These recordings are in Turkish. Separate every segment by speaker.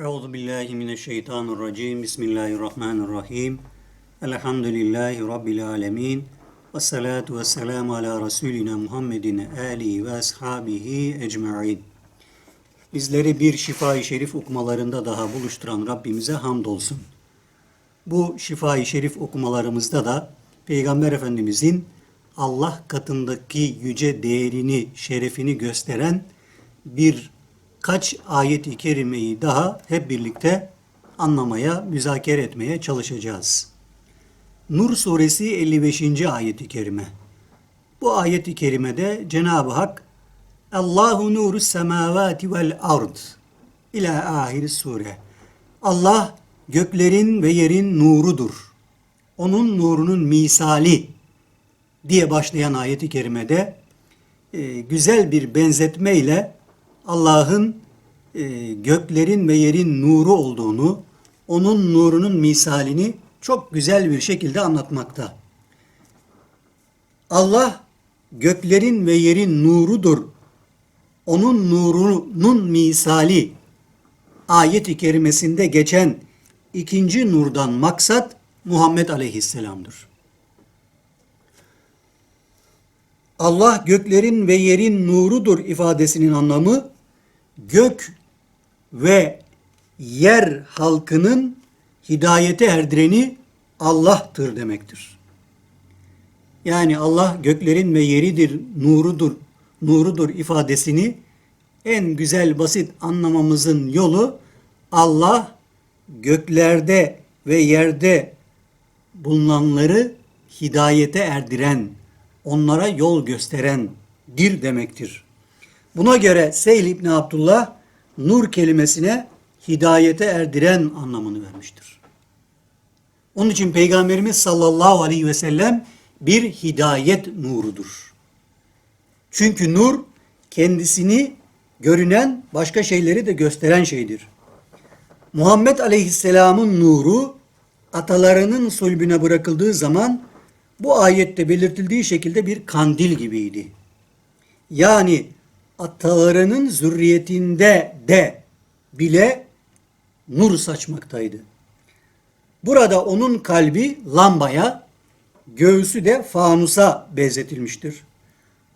Speaker 1: Euzu billahi mineşşeytanirracim. Bismillahirrahmanirrahim. Elhamdülillahi rabbil alamin. Ves salatu vesselamu ala rasulina Muhammedin alihi ve ashabihi ecmaîn. Bizleri bir şifa-i şerif okumalarında daha buluşturan Rabbimize hamdolsun. Bu şifa-i şerif okumalarımızda da Peygamber Efendimizin Allah katındaki yüce değerini, şerefini gösteren bir kaç ayet-i kerimeyi daha hep birlikte anlamaya, müzakere etmeye çalışacağız. Nur suresi 55. ayet-i kerime. Bu ayet-i kerimede Cenab-ı Hak Allahu nuru semavati vel ard ila ahir sure. Allah göklerin ve yerin nurudur. Onun nurunun misali diye başlayan ayet-i kerimede e, güzel bir benzetmeyle Allah'ın e, göklerin ve yerin nuru olduğunu, onun nurunun misalini çok güzel bir şekilde anlatmakta. Allah göklerin ve yerin nurudur. Onun nurunun misali ayet-i kerimesinde geçen ikinci nurdan maksat Muhammed Aleyhisselam'dır. Allah göklerin ve yerin nurudur ifadesinin anlamı gök ve yer halkının hidayete erdireni Allah'tır demektir. Yani Allah göklerin ve yeridir, nurudur, nurudur ifadesini en güzel basit anlamamızın yolu Allah göklerde ve yerde bulunanları hidayete erdiren, onlara yol gösterendir demektir. Buna göre Seyl İbni Abdullah nur kelimesine hidayete erdiren anlamını vermiştir. Onun için Peygamberimiz sallallahu aleyhi ve sellem bir hidayet nurudur. Çünkü nur kendisini görünen başka şeyleri de gösteren şeydir. Muhammed aleyhisselamın nuru atalarının sulbüne bırakıldığı zaman bu ayette belirtildiği şekilde bir kandil gibiydi. Yani atalarının zürriyetinde de bile nur saçmaktaydı. Burada onun kalbi lambaya, göğsü de fanusa benzetilmiştir.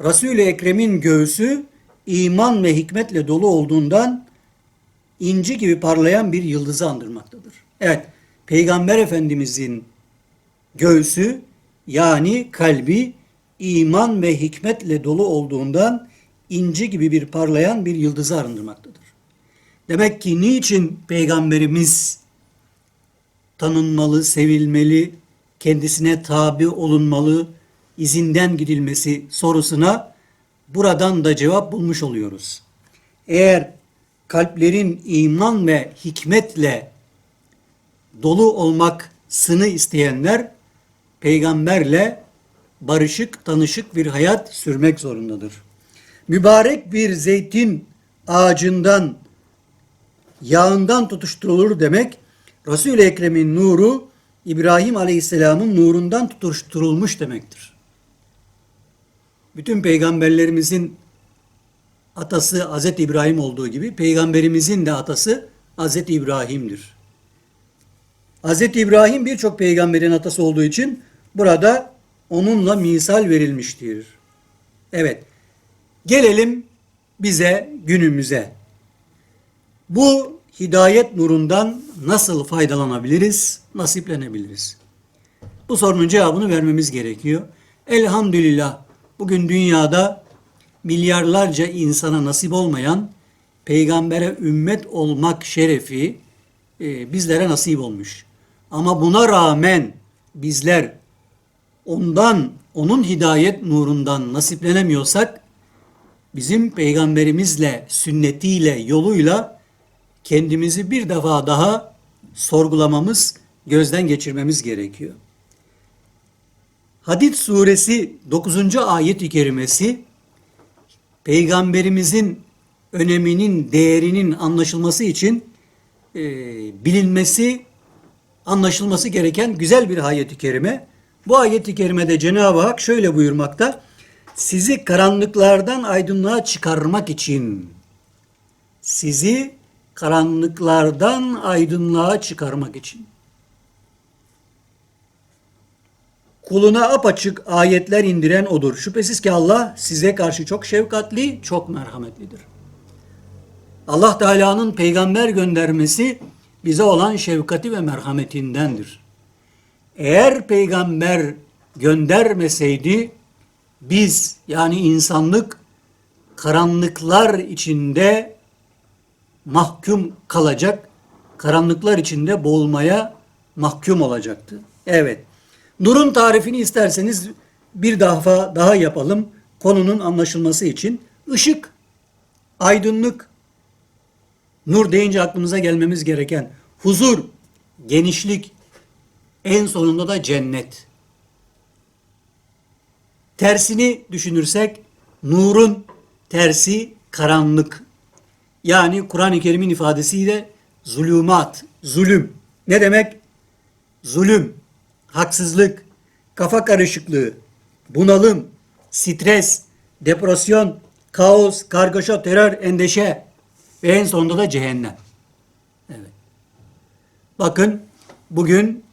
Speaker 1: Resul-i Ekrem'in göğsü iman ve hikmetle dolu olduğundan inci gibi parlayan bir yıldızı andırmaktadır. Evet, Peygamber Efendimizin göğsü yani kalbi iman ve hikmetle dolu olduğundan inci gibi bir parlayan bir yıldızı arındırmaktadır. Demek ki niçin peygamberimiz tanınmalı, sevilmeli, kendisine tabi olunmalı, izinden gidilmesi sorusuna buradan da cevap bulmuş oluyoruz. Eğer kalplerin iman ve hikmetle dolu olmak sını isteyenler peygamberle barışık, tanışık bir hayat sürmek zorundadır. Mübarek bir zeytin ağacından yağından tutuşturulur demek Resul-i Ekrem'in nuru İbrahim Aleyhisselam'ın nurundan tutuşturulmuş demektir. Bütün peygamberlerimizin atası Hz. İbrahim olduğu gibi peygamberimizin de atası Hz. İbrahim'dir. Hz. İbrahim birçok peygamberin atası olduğu için burada onunla misal verilmiştir. Evet, gelelim bize, günümüze. Bu hidayet nurundan nasıl faydalanabiliriz, nasiplenebiliriz? Bu sorunun cevabını vermemiz gerekiyor. Elhamdülillah bugün dünyada milyarlarca insana nasip olmayan peygambere ümmet olmak şerefi e, bizlere nasip olmuş. Ama buna rağmen bizler ondan, onun hidayet nurundan nasiplenemiyorsak bizim peygamberimizle, sünnetiyle, yoluyla kendimizi bir defa daha sorgulamamız, gözden geçirmemiz gerekiyor. Hadid suresi 9. ayet-i kerimesi peygamberimizin öneminin, değerinin anlaşılması için e, bilinmesi, anlaşılması gereken güzel bir ayet-i kerime. Bu ayet-i kerimede Cenab-ı Hak şöyle buyurmakta. Sizi karanlıklardan aydınlığa çıkarmak için sizi karanlıklardan aydınlığa çıkarmak için. Kuluna apaçık ayetler indiren odur. Şüphesiz ki Allah size karşı çok şefkatli, çok merhametlidir. Allah Teala'nın peygamber göndermesi bize olan şefkati ve merhametindendir. Eğer peygamber göndermeseydi biz yani insanlık karanlıklar içinde mahkum kalacak, karanlıklar içinde boğulmaya mahkum olacaktı. Evet. Nurun tarifini isterseniz bir daha daha yapalım konunun anlaşılması için. Işık, aydınlık, nur deyince aklımıza gelmemiz gereken huzur, genişlik, en sonunda da cennet. Tersini düşünürsek nurun tersi karanlık. Yani Kur'an-ı Kerim'in ifadesiyle zulümat, zulüm. Ne demek? Zulüm, haksızlık, kafa karışıklığı, bunalım, stres, depresyon, kaos, kargaşa, terör, endişe ve en sonunda da cehennem. Evet. Bakın bugün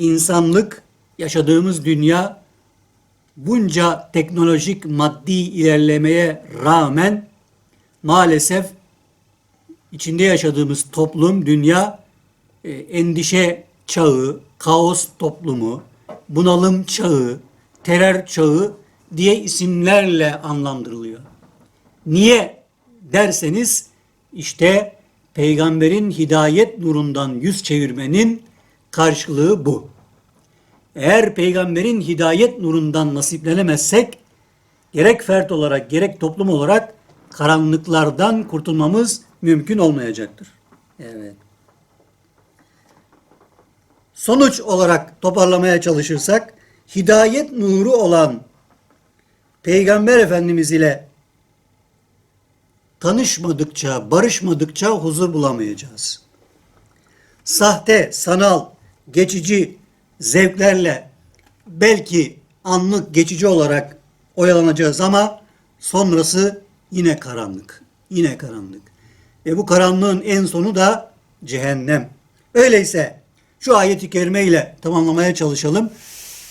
Speaker 1: insanlık yaşadığımız dünya bunca teknolojik maddi ilerlemeye rağmen maalesef içinde yaşadığımız toplum, dünya e, endişe çağı, kaos toplumu, bunalım çağı, terör çağı diye isimlerle anlandırılıyor. Niye derseniz işte peygamberin hidayet nurundan yüz çevirmenin karşılığı bu. Eğer peygamberin hidayet nurundan nasiplenemezsek gerek fert olarak gerek toplum olarak karanlıklardan kurtulmamız mümkün olmayacaktır. Evet. Sonuç olarak toparlamaya çalışırsak hidayet nuru olan Peygamber Efendimiz ile tanışmadıkça, barışmadıkça huzur bulamayacağız. Sahte, sanal, geçici zevklerle belki anlık geçici olarak oyalanacağız ama sonrası yine karanlık. Yine karanlık. Ve bu karanlığın en sonu da cehennem. Öyleyse şu ayeti kerime ile tamamlamaya çalışalım.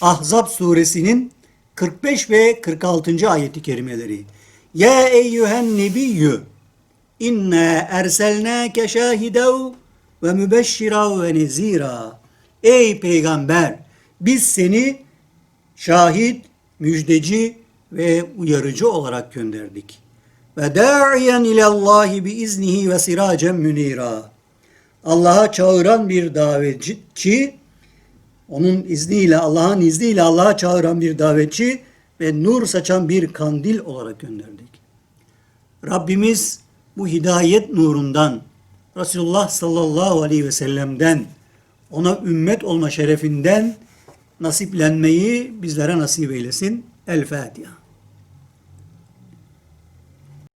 Speaker 1: Ahzab suresinin 45 ve 46. ayeti kerimeleri. Ya eyyühen nebiyyü inna erselnâke şahidev ve mübeşşira ve nezira. Ey peygamber biz seni şahit, müjdeci ve uyarıcı olarak gönderdik. Ve da'iyen ilallahi bi iznihi ve siracen münira. Allah'a çağıran bir davetçi, onun izniyle, Allah'ın izniyle Allah'a çağıran bir davetçi ve nur saçan bir kandil olarak gönderdik. Rabbimiz bu hidayet nurundan, Resulullah sallallahu aleyhi ve sellem'den, ona ümmet olma şerefinden nasiplenmeyi bizlere nasip eylesin. El Fatiha.